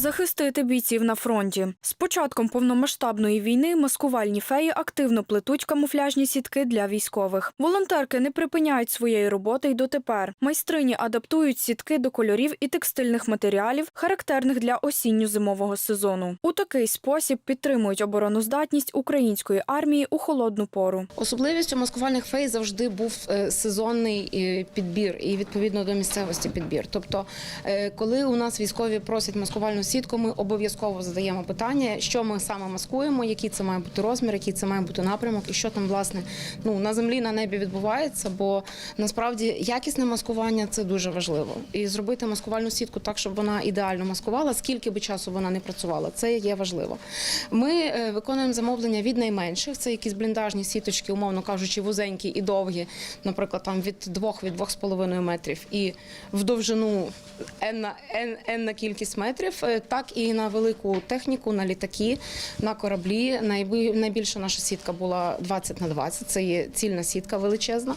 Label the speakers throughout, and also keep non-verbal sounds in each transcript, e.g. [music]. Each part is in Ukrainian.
Speaker 1: Захистити бійців на фронті. З початком повномасштабної війни маскувальні феї активно плетуть камуфляжні сітки для військових. Волонтерки не припиняють своєї роботи й дотепер. Майстрині адаптують сітки до кольорів і текстильних матеріалів, характерних для осінньо-зимового сезону. У такий спосіб підтримують обороноздатність української армії у холодну пору.
Speaker 2: Особливістю маскувальних фей завжди був е, сезонний е, підбір і відповідно до місцевості підбір. Тобто, е, коли у нас військові просять маскувальну сітку, ми обов'язково задаємо питання, що ми саме маскуємо, який це має бути розмір, який це має бути напрямок, і що там власне ну на землі на небі відбувається. Бо насправді якісне маскування це дуже важливо. І зробити маскувальну сітку так, щоб вона ідеально маскувала, скільки би часу вона не працювала, це є важливо. Ми е, виконуємо замовлення від найменших, це якісь бліндажні сіточки, умовно кажучи, вузенькі і довгі, наприклад, там від 2 від 2,5 метрів, і в довжину n на n, n на кількість метрів, е, так і на велику техніку, на літаки, на кораблі. Найби- Найбільша наша сітка була 20 на 20, це є цільна сітка величезна.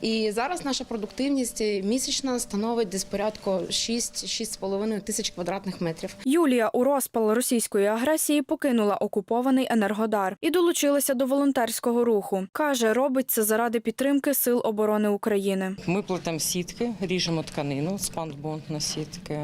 Speaker 2: І зараз наша продуктивність місячна становить десь порядку 6-6,5 тисяч квадратних метрів.
Speaker 1: Юлія у розпал російської агресії покинула окупований енергодар і долучилася до волонтерського руху. Каже, робить це заради підтримки сил оборони України.
Speaker 3: Ми плетемо сітки, ріжемо тканину, спанбонд на сітки.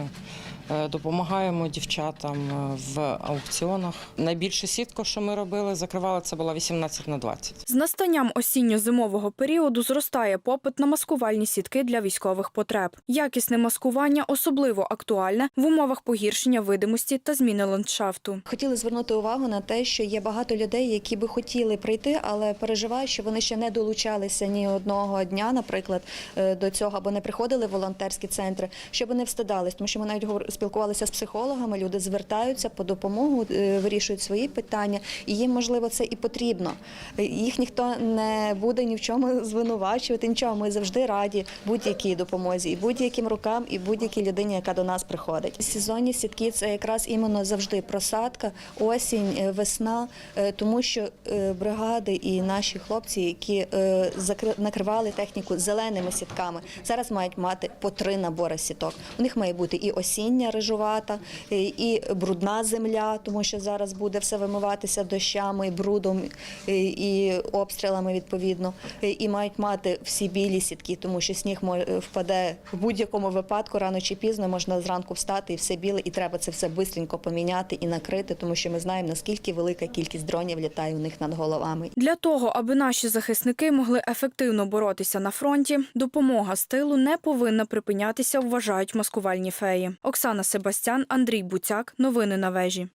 Speaker 3: Е, Допомагаємо дівчатам е, в аукціонах. Найбільша сітка, що ми робили, закривали, це була 18 на 20.
Speaker 1: З настанням осінньо-зимового періоду зростає попит на маскувальні сітки для військових потреб. Якісне маскування особливо актуальне в умовах погіршення видимості та зміни ландшафту.
Speaker 4: Хотіли звернути увагу на те, що є багато людей, які би хотіли прийти, але переживають, що вони ще не долучалися ні одного дня, наприклад, е, до цього або не приходили в волонтерські центри, щоб не встидались, тому що ми навіть говор- спілкувалися з психологами. Люди звертаються по допомогу, е, вирішують свої питання, і їм можливо це і потрібно. Е, Їх ніхто не буде ні в чому [laughs] звинувачувати. Нічого, ми завжди раді будь-якій допомозі, і будь-яким рукам, і будь-якій людині, яка до нас приходить. Сезонні сітки це якраз іменно завжди просадка, осінь, е, весна, тому що бригади і наші хлопці, які накривали техніку зеленими сітками, зараз мають мати по три набори сіток. У них має бути і осіння рижувата, е, і брудна земля, тому що зараз буде все вимиватися дощами, брудом е, і обстрілами відповідно. Е, І мають мати всі білі сітки, тому що сніг впаде в будь-якому випадку, рано чи пізно можна зранку встати і все біле, і треба це все бистренько поміняти і накрити, тому що ми знаємо наскільки велика кількість дронів літає у них над головами.
Speaker 1: Для того, аби наші захисники могли ефективно боротися на фронті, допомога з тилу не повинна припинятися, вважають маскувальні феї. Оксана Себастян, Андрій Буцяк. Новини на вежі.